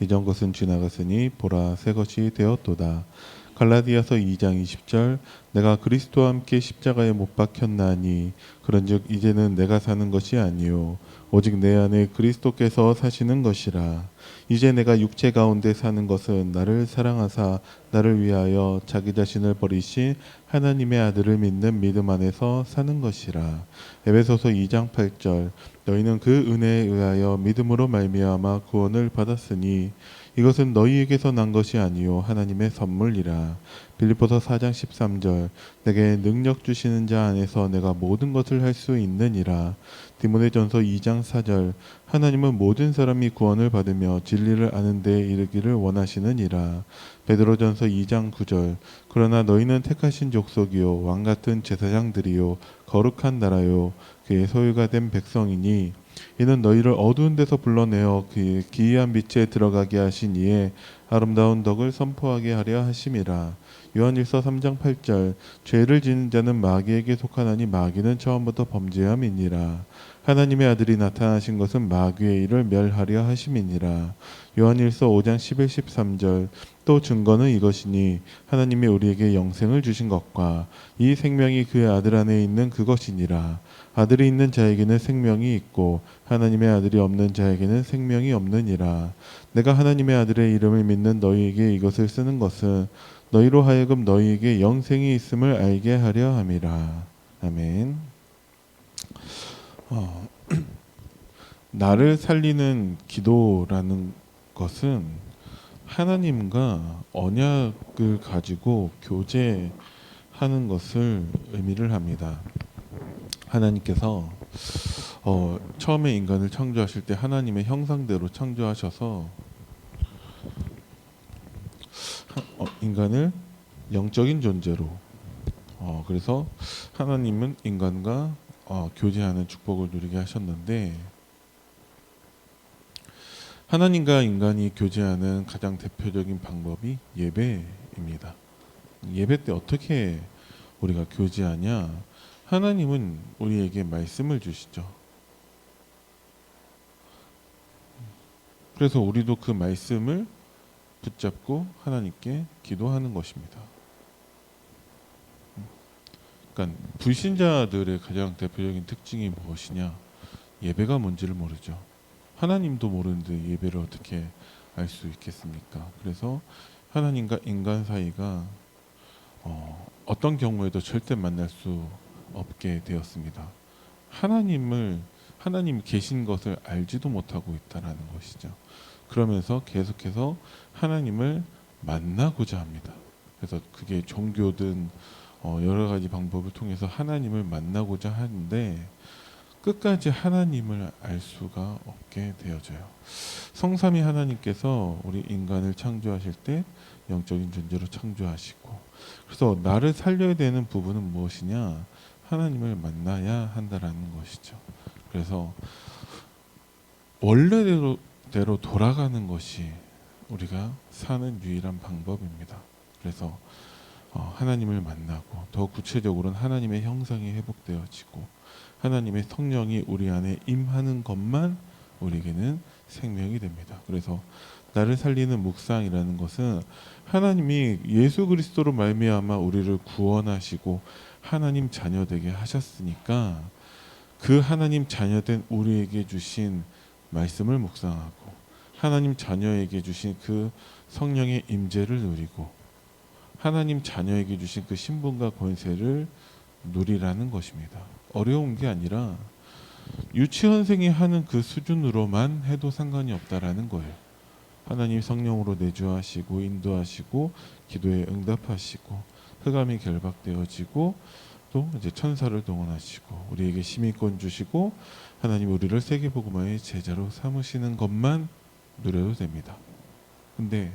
이전 것은 지나갔으니 보라 새 것이 되었도다. 갈라디아서 2장 20절 내가 그리스도와 함께 십자가에 못 박혔나니 그런즉 이제는 내가 사는 것이 아니요 오직 내 안에 그리스도께서 사시는 것이라. 이제 내가 육체 가운데 사는 것은 나를 사랑하사 나를 위하여 자기 자신을 버리신 하나님의 아들을 믿는 믿음 안에서 사는 것이라. 에베소서 2장 8절 너희는 그 은혜에 의하여 믿음으로 말미암아 구원을 받았으니 이것은 너희에게서 난 것이 아니요 하나님의 선물이라. 빌립보서 4장 13절 내게 능력 주시는 자 안에서 내가 모든 것을 할 수 있느니라. 디모데전서 2장 4절 하나님은 모든 사람이 구원을 받으며 진리를 아는 데 이르기를 원하시느니라. 베드로전서 2장 9절 그러나 너희는 택하신 족속이요 왕 같은 제사장들이요 거룩한 나라요 그의 소유가 된 백성이니 이는 너희를 어두운 데서 불러내어 그의 기이한 빛에 들어가게 하신 이에 아름다운 덕을 선포하게 하려 하심이라. 요한일서 3장 8절 죄를 지는 자는 마귀에게 속하나니 마귀는 처음부터 범죄함이니라. 하나님의 아들이 나타나신 것은 마귀의 일을 멸하려 하심이니라. 요한일서 5장 11, 13절 또 증거는 이것이니 하나님이 우리에게 영생을 주신 것과 이 생명이 그의 아들 안에 있는 그것이니라. 아들이 있는 자에게는 생명이 있고 하나님의 아들이 없는 자에게는 생명이 없느니라. 내가 하나님의 아들의 이름을 믿는 너희에게 이것을 쓰는 것은 너희로 하여금 너희에게 영생이 있음을 알게 하려 함이라. 아멘. 어, 나를 살리는 기도라는 것은 하나님과 언약을 가지고 교제하는 것을 의미를 합니다. 하나님께서 어, 처음에 인간을 창조하실 때 하나님의 형상대로 창조하셔서 하- 어, 인간을 영적인 존재로 어, 그래서 하나님은 인간과 어, 교제하는 축복을 누리게 하셨는데 하나님과 인간이 교제하는 가장 대표적인 방법이 예배입니다. 예배 때 어떻게 우리가 교제하냐? 하나님은 우리에게 말씀을 주시죠. 그래서 우리도 그 말씀을 붙잡고 하나님께 기도하는 것입니다. 그러니까 불신자들의 가장 대표적인 특징이 무엇이냐? 예배가 뭔지를 모르죠. 하나님도 모르는데 예배를 어떻게 알 수 있겠습니까? 그래서 하나님과 인간 사이가 어, 어떤 경우에도 절대 만날 수 없게 되었습니다. 하나님을 하나님이 계신 것을 알지도 못하고 있다라는 것이죠. 그러면서 계속해서 하나님을 만나고자 합니다. 그래서 그게 종교든 어, 여러 가지 방법을 통해서 하나님을 만나고자 하는데 끝까지 하나님을 알 수가 없게 되어져요. 성삼위 하나님께서 우리 인간을 창조하실 때 영적인 존재로 창조하시고 그래서 나를 살려야 되는 부분은 무엇이냐? 하나님을 만나야 한다라는 것이죠. 그래서 원래대로 대로 돌아가는 것이 우리가 사는 유일한 방법입니다. 그래서 어, 하나님을 만나고 더 구체적으로는 하나님의 형상이 회복되어지고 하나님의 성령이 우리 안에 임하는 것만 우리에게는 생명이 됩니다. 그래서 나를 살리는 묵상이라는 것은 하나님이 예수 그리스도로 말미암아 우리를 구원하시고 하나님 자녀 되게 하셨으니까 그 하나님 자녀 된 우리에게 주신 말씀을 묵상하고 하나님 자녀에게 주신 그 성령의 임재를 누리고 하나님 자녀에게 주신 그 신분과 권세를 누리라는 것입니다. 어려운 게 아니라 유치원생이 하는 그 수준으로만 해도 상관이 없다라는 거예요. 하나님 성령으로 내주하시고 인도하시고 기도에 응답하시고 흑암이 결박되어지고 또 이제 천사를 동원하시고 우리에게 시민권 주시고 하나님 우리를 세계 복음화의 제자로 삼으시는 것만 누려도 됩니다. 근데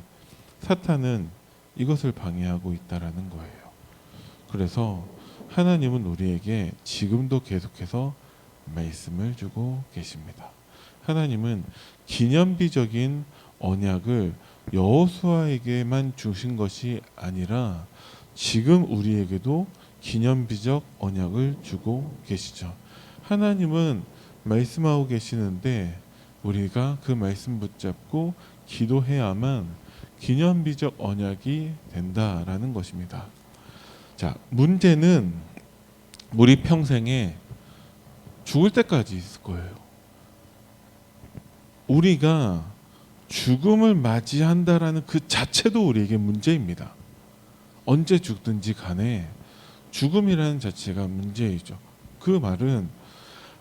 사탄은 이것을 방해하고 있다라는 거예요. 그래서 하나님은 우리에게 지금도 계속해서 말씀을 주고 계십니다. 하나님은 기념비적인 언약을 여호수아에게만 주신 것이 아니라 지금 우리에게도 기념비적 언약을 주고 계시죠. 하나님은 말씀하고 계시는데 우리가 그 말씀 붙잡고 기도해야만 기념비적 언약이 된다라는 것입니다. 자, 문제는 우리 평생에 죽을 때까지 있을 거예요. 우리가 죽음을 맞이한다라는 그 자체도 우리에게 문제입니다. 언제 죽든지 간에 죽음이라는 자체가 문제이죠. 그 말은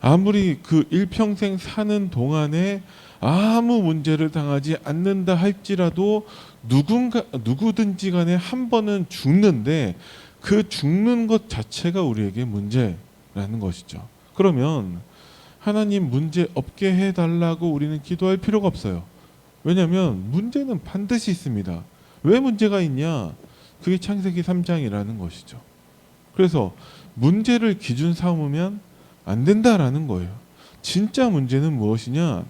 아무리 그 일평생 사는 동안에 아무 문제를 당하지 않는다 할지라도 누군가 누구든지 간에 한 번은 죽는데 그 죽는 것 자체가 우리에게 문제라는 것이죠. 그러면 하나님 문제 없게 해 달라고 우리는 기도할 필요가 없어요. 왜냐하면 문제는 반드시 있습니다. 왜 문제가 있냐? 그게 창세기 3장이라는 것이죠. 그래서 문제를 기준 삼으면 안 된다라는 거예요. 진짜 문제는 무엇이냐?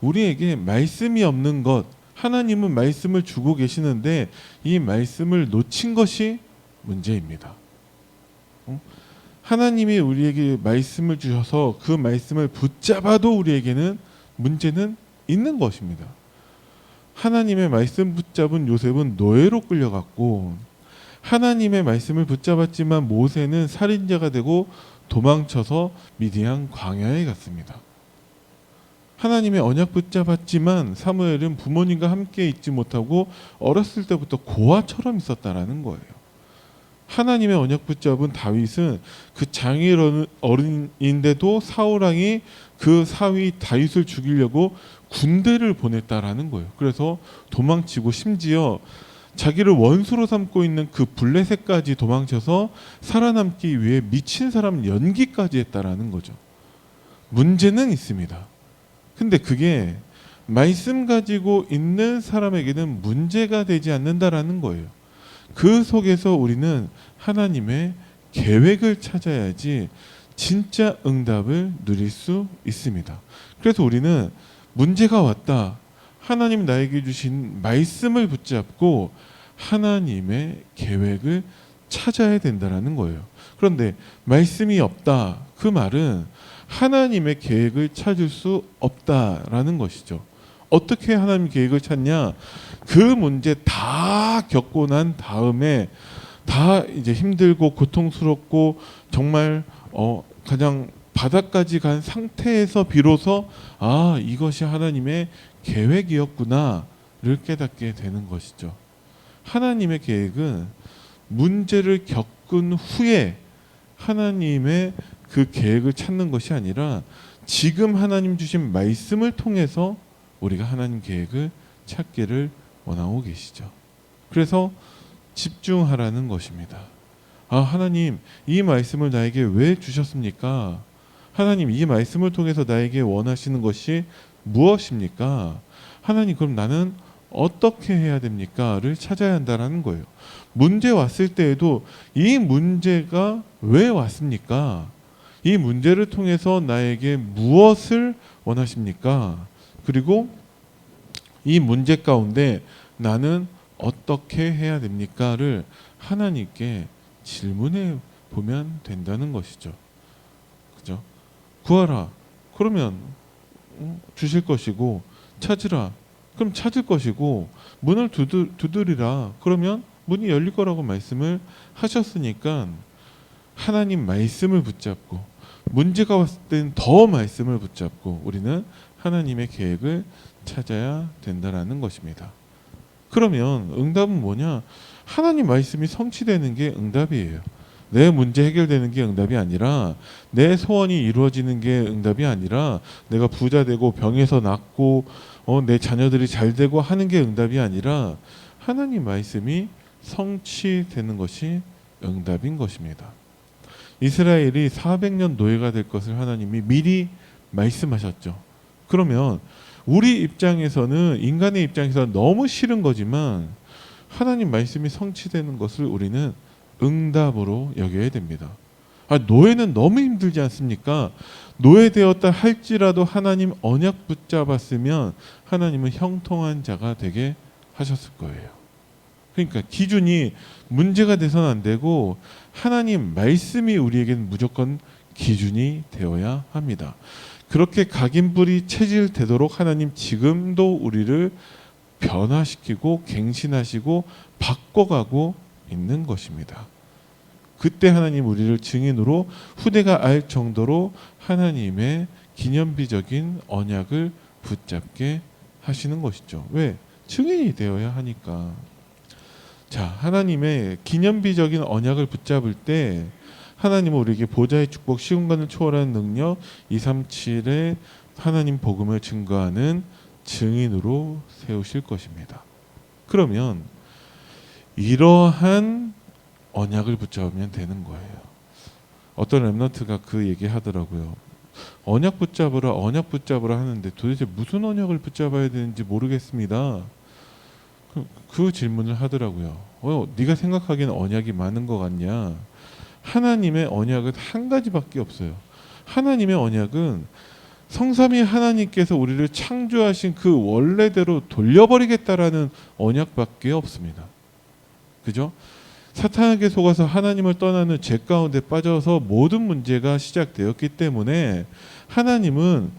우리에게 말씀이 없는 것. 하나님은 말씀을 주고 계시는데 이 말씀을 놓친 것이 문제입니다. 어? 하나님이 우리에게 말씀을 주셔서 그 말씀을 붙잡아도 우리에게는 문제는 있는 것입니다. 하나님의 말씀 붙잡은 요셉은 노예로 끌려갔고 하나님의 말씀을 붙잡았지만 모세는 살인자가 되고 도망쳐서 미디안 광야에 갔습니다. 하나님의 언약 붙잡았지만 사무엘은 부모님과 함께 있지 못하고 어렸을 때부터 고아처럼 있었다라는 거예요. 하나님의 언약 붙잡은 다윗은 그 장일 어른인데도 사울 왕이 그 사위 다윗을 죽이려고 군대를 보냈다라는 거예요. 그래서 도망치고 심지어 자기를 원수로 삼고 있는 그 블레셋까지 도망쳐서 살아남기 위해 미친 사람 연기까지 했다라는 거죠. 문제는 있습니다. 근데 그게 말씀 가지고 있는 사람에게는 문제가 되지 않는다라는 거예요. 그 속에서 우리는 하나님의 계획을 찾아야지 진짜 응답을 누릴 수 있습니다. 그래서 우리는 문제가 왔다. 하나님 나에게 주신 말씀을 붙잡고 하나님의 계획을 찾아야 된다라는 거예요. 그런데 말씀이 없다. 그 말은 하나님의 계획을 찾을 수 없다라는 것이죠. 어떻게 하나님 계획을 찾냐? 그 문제 다 겪고 난 다음에 다 이제 힘들고 고통스럽고 정말 어 가장 바닥까지 간 상태에서 비로소 아 이것이 하나님의 계획이었구나를 깨닫게 되는 것이죠. 하나님의 계획은 문제를 겪은 후에 하나님의 그 계획을 찾는 것이 아니라 지금 하나님 주신 말씀을 통해서 우리가 하나님 계획을 찾기를 원하고 계시죠. 그래서 집중하라는 것입니다. 아, 하나님, 이 말씀을 나에게 왜 주셨습니까? 하나님, 이 말씀을 통해서 나에게 원하시는 것이 무엇입니까? 하나님, 그럼 나는 어떻게 해야 됩니까?를 찾아야 한다는 거예요. 문제 왔을 때에도 이 문제가 왜 왔습니까? 이 문제를 통해서 나에게 무엇을 원하십니까? 그리고 이 문제 가운데 나는 어떻게 해야 됩니까를 하나님께 질문해 보면 된다는 것이죠. 그죠? 구하라. 그러면 어, 주실 것이고 찾으라. 그럼 찾을 것이고 문을 두드, 두드리라. 그러면 문이 열릴 거라고 말씀을 하셨으니까 하나님 말씀을 붙잡고 문제가 왔을 땐더 말씀을 붙잡고 우리는 하나님의 계획을 찾아야 된다라는 것입니다. 그러면 응답은 뭐냐? 하나님 말씀이 성취되는 게 응답이에요. 내 문제 해결되는 게 응답이 아니라 내 소원이 이루어지는 게 응답이 아니라 내가 부자 되고 병에서 낫고 어, 내 자녀들이 잘 되고 하는 게 응답이 아니라 하나님 말씀이 성취되는 것이 응답인 것입니다. 이스라엘이 400년 노예가 될 것을 하나님이 미리 말씀하셨죠. 그러면 우리 입장에서는 인간의 입장에서 너무 싫은 거지만 하나님 말씀이 성취되는 것을 우리는 응답으로 여겨야 됩니다. 아, 노예는 너무 힘들지 않습니까? 노예되었다 할지라도 하나님 언약 붙잡았으면 하나님은 형통한 자가 되게 하셨을 거예요. 그러니까 기준이 문제가 돼서는 안 되고 하나님 말씀이 우리에게는 무조건 기준이 되어야 합니다. 그렇게 각인불이 체질되도록 하나님 지금도 우리를 변화시키고 갱신하시고 바꿔가고 있는 것입니다. 그때 하나님 우리를 증인으로 후대가 알 정도로 하나님의 기념비적인 언약을 붙잡게 하시는 것이죠. 왜? 증인이 되어야 하니까. 자, 하나님의 기념비적인 언약을 붙잡을 때 하나님은 우리에게 보좌의 축복, 시공간을 초월하는 능력, 237의 하나님 복음을 증거하는 증인으로 세우실 것입니다. 그러면 이러한 언약을 붙잡으면 되는 거예요. 어떤 랩런트가 그 얘기 하더라고요. 언약 붙잡으라, 언약 붙잡으라 하는데 도대체 무슨 언약을 붙잡아야 되는지 모르겠습니다. 그, 그 질문을 하더라고요. 어, 네가 생각하기엔 언약이 많은 것 같냐? 하나님의 언약은 한 가지밖에 없어요. 하나님의 언약은 성삼위 하나님께서 우리를 창조하신 그 원래대로 돌려버리겠다라는 언약밖에 없습니다. 그죠? 사탄에게 속아서 하나님을 떠나는 죄 가운데 빠져서 모든 문제가 시작되었기 때문에 하나님은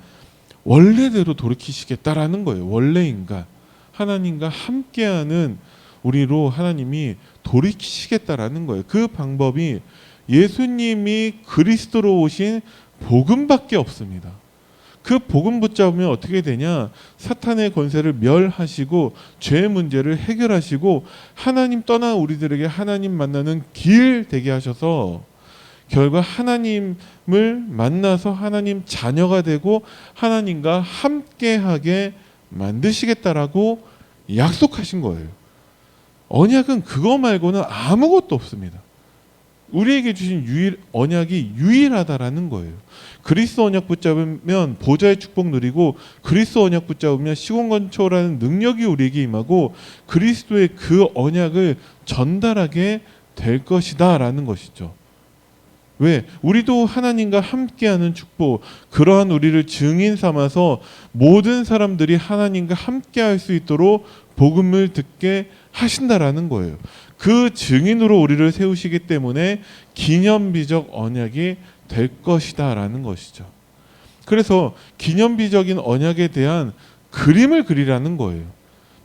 원래대로 돌이키시겠다라는 거예요. 원래 인간 하나님과 함께하는 우리로 하나님이 돌이키시겠다라는 거예요. 그 방법이 예수님이 그리스도로 오신 복음밖에 없습니다. 그 복음 붙잡으면 어떻게 되냐? 사탄의 권세를 멸하시고 죄의 문제를 해결하시고 하나님 떠난 우리들에게 하나님 만나는 길 되게 하셔서 결과 하나님을 만나서 하나님 자녀가 되고 하나님과 함께하게 만드시겠다라고 약속하신 거예요. 언약은 그거 말고는 아무것도 없습니다. 우리에게 주신 유일 언약이 유일하다라는 거예요. 그리스도 언약 붙잡으면 보좌의 축복 누리고 그리스도 언약 붙잡으면 시공간 초월하는 능력이 우리에게 임하고 그리스도의 그 언약을 전달하게 될 것이다라는 것이죠. 왜? 우리도 하나님과 함께하는 축복, 그러한 우리를 증인 삼아서 모든 사람들이 하나님과 함께할 수 있도록 복음을 듣게 하신다라는 거예요. 그 증인으로 우리를 세우시기 때문에 기념비적 언약이 될 것이다라는 것이죠. 그래서 기념비적인 언약에 대한 그림을 그리라는 거예요.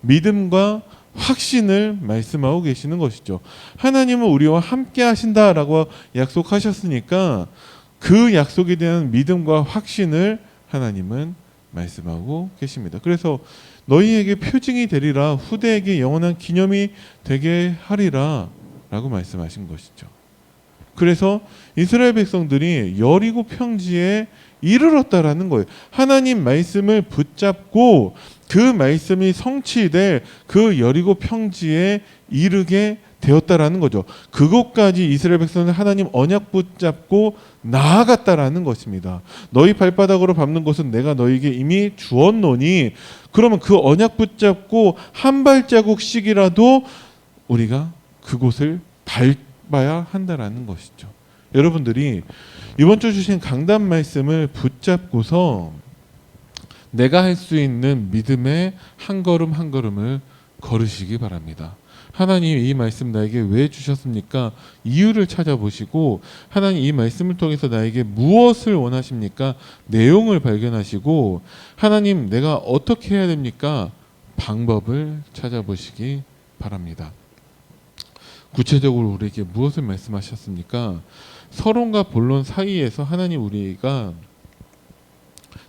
믿음과 확신을 말씀하고 계시는 것이죠. 하나님은 우리와 함께 하신다라고 약속하셨으니까 그 약속에 대한 믿음과 확신을 하나님은 말씀하고 계십니다. 그래서 너희에게 표징이 되리라 후대에게 영원한 기념이 되게 하리라라고 말씀하신 것이죠. 그래서 이스라엘 백성들이 여리고 평지에 이르렀다라는 거예요. 하나님 말씀을 붙잡고 그 말씀이 성취될 그 여리고 평지에 이르게 되었다라는 거죠. 그곳까지 이스라엘 백성은 하나님 언약 붙잡고 나아갔다라는 것입니다. 너희 발바닥으로 밟는 것은 내가 너희에게 이미 주었노니 그러면 그 언약 붙잡고 한 발자국씩이라도 우리가 그곳을 밟아야 한다라는 것이죠. 여러분들이 이번 주 주신 강단 말씀을 붙잡고서 내가 할 수 있는 믿음의 한 걸음 한 걸음을 걸으시기 바랍니다. 하나님 이 말씀 나에게 왜 주셨습니까? 이유를 찾아보시고 하나님 이 말씀을 통해서 나에게 무엇을 원하십니까? 내용을 발견하시고 하나님 내가 어떻게 해야 됩니까? 방법을 찾아보시기 바랍니다. 구체적으로 우리에게 무엇을 말씀하셨습니까? 서론과 본론 사이에서 하나님 우리가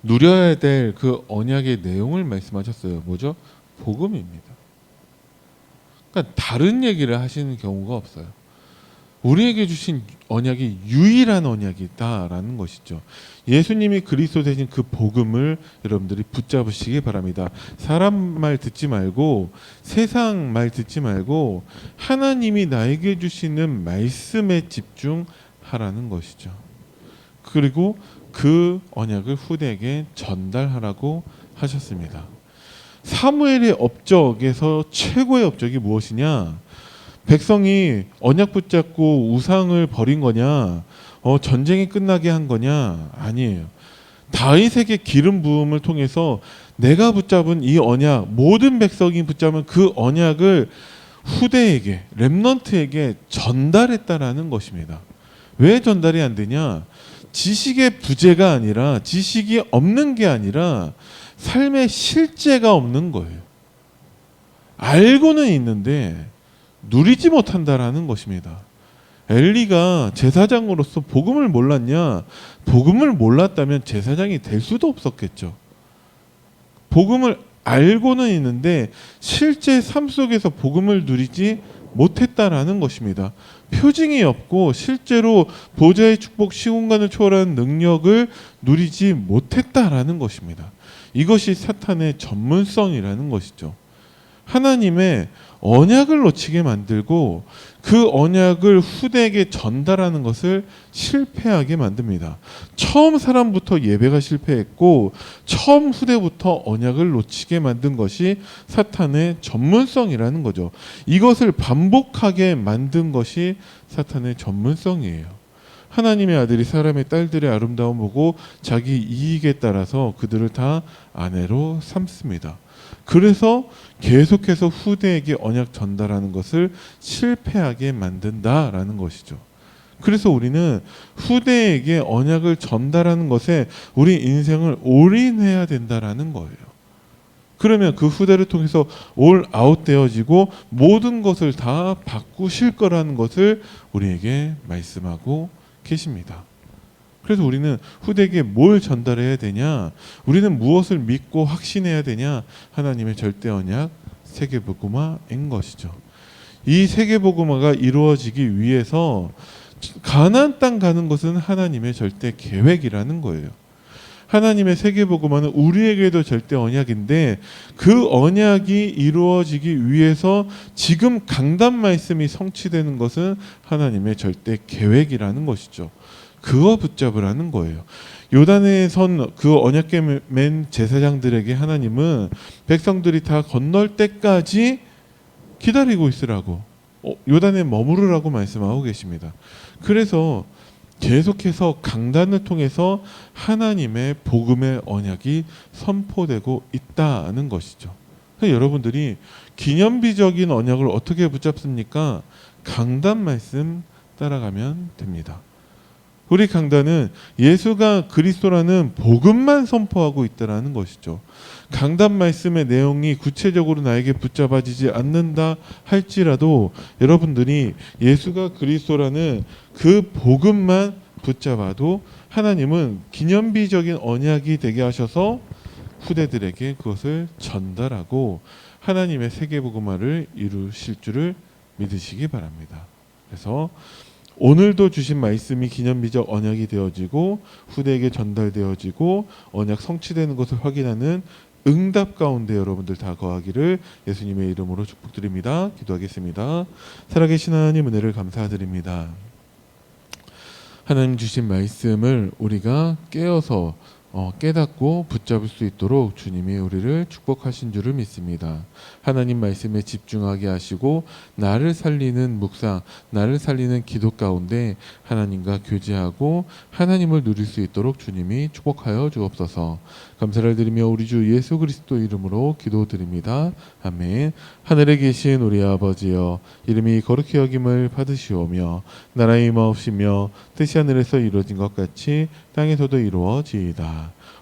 누려야 될 그 언약의 내용을 말씀하셨어요. 뭐죠? 복음입니다. 그러니까 다른 얘기를 하시는 경우가 없어요. 우리에게 주신 언약이 유일한 언약이다라는 것이죠. 예수님이 그리스도 되신 그 복음을 여러분들이 붙잡으시기 바랍니다. 사람 말 듣지 말고 세상 말 듣지 말고 하나님이 나에게 주시는 말씀에 집중하라는 것이죠. 그리고 그 언약을 후대에게 전달하라고 하셨습니다. 사무엘의 업적에서 최고의 업적이 무엇이냐? 백성이 언약 붙잡고 우상을 버린 거냐? 어, 전쟁이 끝나게 한 거냐? 아니에요. 다윗에게 기름 부음을 통해서 내가 붙잡은 이 언약, 모든 백성이 붙잡은 그 언약을 후대에게, 렘넌트에게 전달했다라는 것입니다. 왜 전달이 안 되냐? 지식의 부재가 아니라 지식이 없는 게 아니라 삶의 실제가 없는 거예요. 알고는 있는데 누리지 못한다라는 것입니다. 엘리가 제사장으로서 복음을 몰랐냐? 복음을 몰랐다면 제사장이 될 수도 없었겠죠. 복음을 알고는 있는데 실제 삶 속에서 복음을 누리지 못했다라는 것입니다. 표징이 없고 실제로 보좌의 축복 시공간을 초월하는 능력을 누리지 못했다라는 것입니다. 이것이 사탄의 전문성이라는 것이죠. 하나님의 언약을 놓치게 만들고 그 언약을 후대에게 전달하는 것을 실패하게 만듭니다. 처음 사람부터 예배가 실패했고 처음 후대부터 언약을 놓치게 만든 것이 사탄의 전문성이라는 거죠. 이것을 반복하게 만든 것이 사탄의 전문성이에요. 하나님의 아들이 사람의 딸들의 아름다움 보고 자기 이익에 따라서 그들을 다 아내로 삼습니다. 그래서 계속해서 후대에게 언약 전달하는 것을 실패하게 만든다라는 것이죠. 그래서 우리는 후대에게 언약을 전달하는 것에 우리 인생을 올인해야 된다라는 거예요. 그러면 그 후대를 통해서 올 아웃되어지고 모든 것을 다 바꾸실 거라는 것을 우리에게 말씀하고 계십니다. 그래서 우리는 후대에게 뭘 전달해야 되냐? 우리는 무엇을 믿고 확신해야 되냐? 하나님의 절대 언약 세계복음화인 것이죠. 이 세계복음화가 이루어지기 위해서 가나안 땅 가는 것은 하나님의 절대 계획이라는 거예요. 하나님의 세계복음화는 우리에게도 절대 언약인데 그 언약이 이루어지기 위해서 지금 강단 말씀이 성취되는 것은 하나님의 절대 계획이라는 것이죠. 그거 붙잡으라는 거예요. 요단의 선 그 언약궤 맨 제사장들에게 하나님은 백성들이 다 건널 때까지 기다리고 있으라고 어, 요단에 머무르라고 말씀하고 계십니다. 그래서 계속해서 강단을 통해서 하나님의 복음의 언약이 선포되고 있다는 것이죠. 여러분들이 기념비적인 언약을 어떻게 붙잡습니까? 강단 말씀 따라가면 됩니다. 우리 강단은 예수가 그리스도라는 복음만 선포하고 있다라는 것이죠. 강단 말씀의 내용이 구체적으로 나에게 붙잡아지지 않는다 할지라도 여러분들이 예수가 그리스도라는 그 복음만 붙잡아도 하나님은 기념비적인 언약이 되게 하셔서 후대들에게 그것을 전달하고 하나님의 세계 복음화를 이루실 줄을 믿으시기 바랍니다. 그래서 오늘도 주신 말씀이 기념비적 언약이 되어지고 후대에게 전달되어지고 언약 성취되는 것을 확인하는 응답 가운데 여러분들 다 거하기를 예수님의 이름으로 축복드립니다. 기도하겠습니다. 살아계신 하나님 은혜를 감사드립니다. 하나님 주신 말씀을 우리가 깨어서 어, 깨닫고 붙잡을 수 있도록 주님이 우리를 축복하신 줄을 믿습니다. 하나님 말씀에 집중하게 하시고 나를 살리는 묵상, 나를 살리는 기도 가운데 하나님과 교제하고 하나님을 누릴 수 있도록 주님이 축복하여 주옵소서. 감사를 드리며 우리 주 예수 그리스도 이름으로 기도드립니다. 아멘. 하늘에 계신 우리 아버지여 이름이 거룩히 여김을 받으시오며 나라의 임하옵시며 뜻이 하늘에서 이루어진 것 같이 땅에서도 이루어지이다.